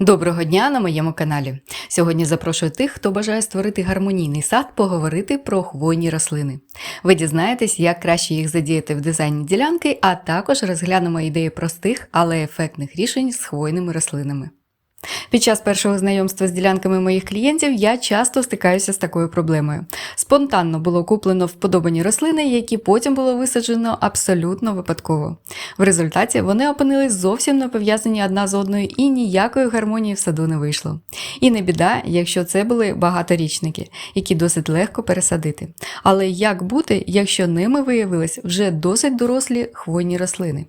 Доброго дня на моєму каналі. Сьогодні запрошую тих, хто бажає створити гармонійний сад, поговорити про хвойні рослини. Ви дізнаєтесь, як краще їх задіяти в дизайні ділянки, а також розглянемо ідеї простих, але ефектних рішень з хвойними рослинами. Під час першого знайомства з ділянками моїх клієнтів я часто стикаюся з такою проблемою. Спонтанно було куплено вподобані рослини, які потім було висаджено абсолютно випадково. В результаті вони опинились зовсім не пов'язані одна з одною і ніякої гармонії в саду не вийшло. І не біда, якщо це були багаторічники, які досить легко пересадити. Але як бути, якщо ними виявились вже досить дорослі хвойні рослини?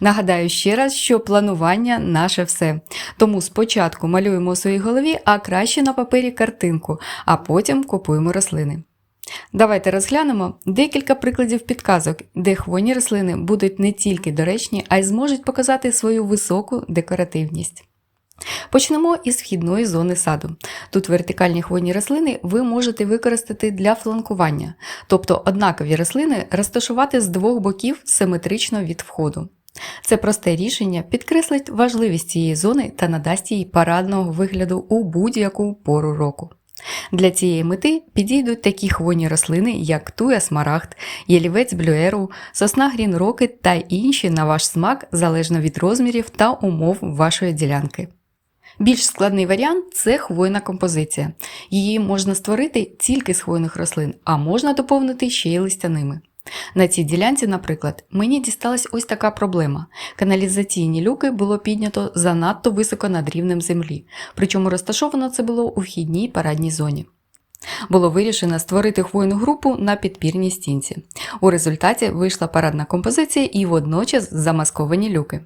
Нагадаю ще раз, що планування наше все. Тому спочатку малюємо у своїй голові, а краще на папері картинку, а потім купуємо рослини. Давайте розглянемо декілька прикладів підказок, де хвойні рослини будуть не тільки доречні, а й зможуть показати свою високу декоративність. Почнемо із вхідної зони саду. Тут вертикальні хвойні рослини ви можете використати для фланкування, тобто однакові рослини розташувати з двох боків симетрично від входу. Це просте рішення підкреслить важливість цієї зони та надасть їй парадного вигляду у будь-яку пору року. Для цієї мети підійдуть такі хвойні рослини, як туя смарагд, ялівець блюеру, сосна грінроки та інші на ваш смак залежно від розмірів та умов вашої ділянки. Більш складний варіант це хвойна композиція. Її можна створити тільки з хвойних рослин, а можна доповнити ще й листяними. На цій ділянці, наприклад, мені дісталась ось така проблема. Каналізаційні люки було піднято занадто високо над рівнем землі, причому розташовано це було у вхідній парадній зоні. Було вирішено створити хвойну групу на підпірній стінці. У результаті вийшла парадна композиція і водночас замасковані люки.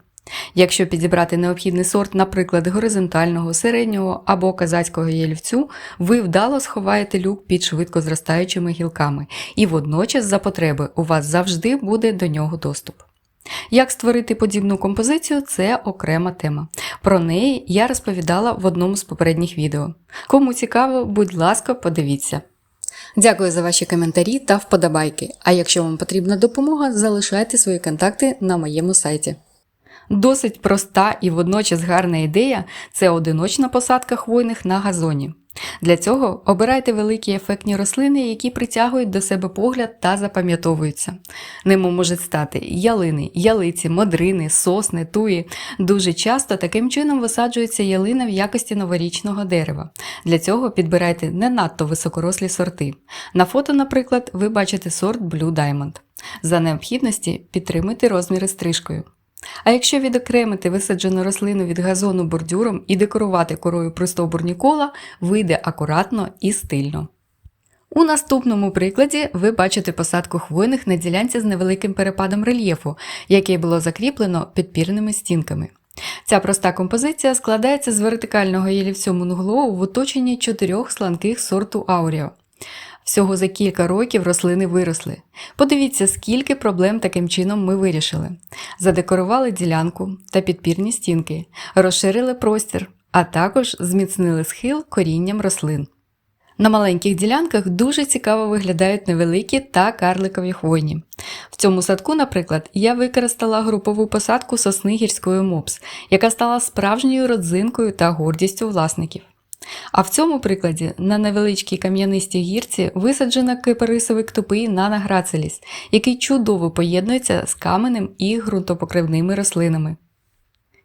Якщо підібрати необхідний сорт, наприклад, горизонтального, середнього або казацького ялівцю, ви вдало сховаєте люк під швидко зростаючими гілками, і водночас за потреби у вас завжди буде до нього доступ. Як створити подібну композицію це окрема тема. Про неї я розповідала в одному з попередніх відео. Кому цікаво, будь ласка, подивіться. Дякую за ваші коментарі та вподобайки. А якщо вам потрібна допомога, залишайте свої контакти на моєму сайті. Досить проста і водночас гарна ідея це одиночна посадка хвойних на газоні. Для цього обирайте великі ефектні рослини, які притягують до себе погляд та запам'ятовуються. Ними можуть стати ялини, ялиці, модрини, сосни, туї. Дуже часто таким чином висаджується ялина в якості новорічного дерева. Для цього підбирайте не надто високорослі сорти. На фото, наприклад, ви бачите сорт Blue Diamond. За необхідності підтримуйте розміри стрижкою. А якщо відокремити висаджену рослину від газону бордюром і декорувати корою пристовбурні кола, вийде акуратно і стильно. У наступному прикладі ви бачите посадку хвойних на ділянці з невеликим перепадом рельєфу, який було закріплено підпірними стінками. Ця проста композиція складається з вертикального ялівцю мунглоу в оточенні чотирьох сланких сорту ауріо. Всього за кілька років рослини виросли. Подивіться, скільки проблем таким чином ми вирішили. Задекорували ділянку та підпірні стінки, розширили простір, а також зміцнили схил корінням рослин. На маленьких ділянках дуже цікаво виглядають невеликі та карликові хвойні. В цьому садку, наприклад, я використала групову посадку сосни гірської мопс, яка стала справжньою родзинкою та гордістю власників. А в цьому прикладі на невеличкій кам'янистій гірці висаджена кипарисовик тупий Нана грацеліс, який чудово поєднується з каменем і ґрунтопокривними рослинами.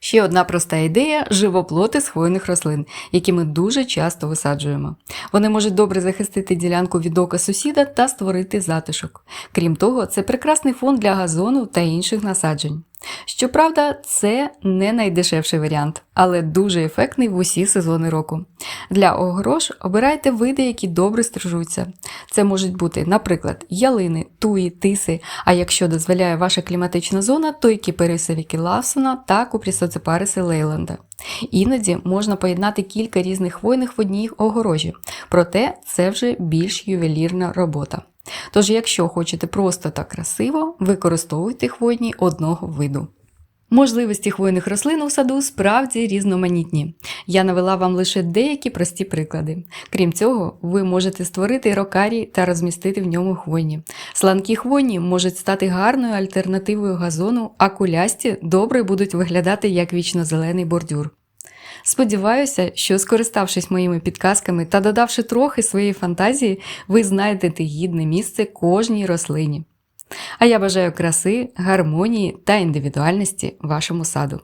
Ще одна проста ідея живоплоти з хвойних рослин, які ми дуже часто висаджуємо. Вони можуть добре захистити ділянку від ока сусіда та створити затишок. Крім того, це прекрасний фон для газону та інших насаджень. Щоправда, це не найдешевший варіант, але дуже ефектний в усі сезони року. Для огорош обирайте види, які добре стрижуться. Це можуть бути, наприклад, ялини, туї, тиси, а якщо дозволяє ваша кліматична зона, то і кіперисовіки Лавсона та купрісоцепариси Лейленда. Іноді можна поєднати кілька різних хвойних в одній огорожі, проте це вже більш ювелірна робота. Тож, якщо хочете просто та красиво, використовуйте хвойні одного виду. Можливості хвойних рослин у саду справді різноманітні. Я навела вам лише деякі прості приклади. Крім цього, ви можете створити рокарій та розмістити в ньому хвойні. Сланкі хвойні можуть стати гарною альтернативою газону, а кулясті добре будуть виглядати як вічно-зелений бордюр. Сподіваюся, що скориставшись моїми підказками та додавши трохи своєї фантазії, ви знайдете гідне місце кожній рослині. А я бажаю краси, гармонії та індивідуальності вашому саду.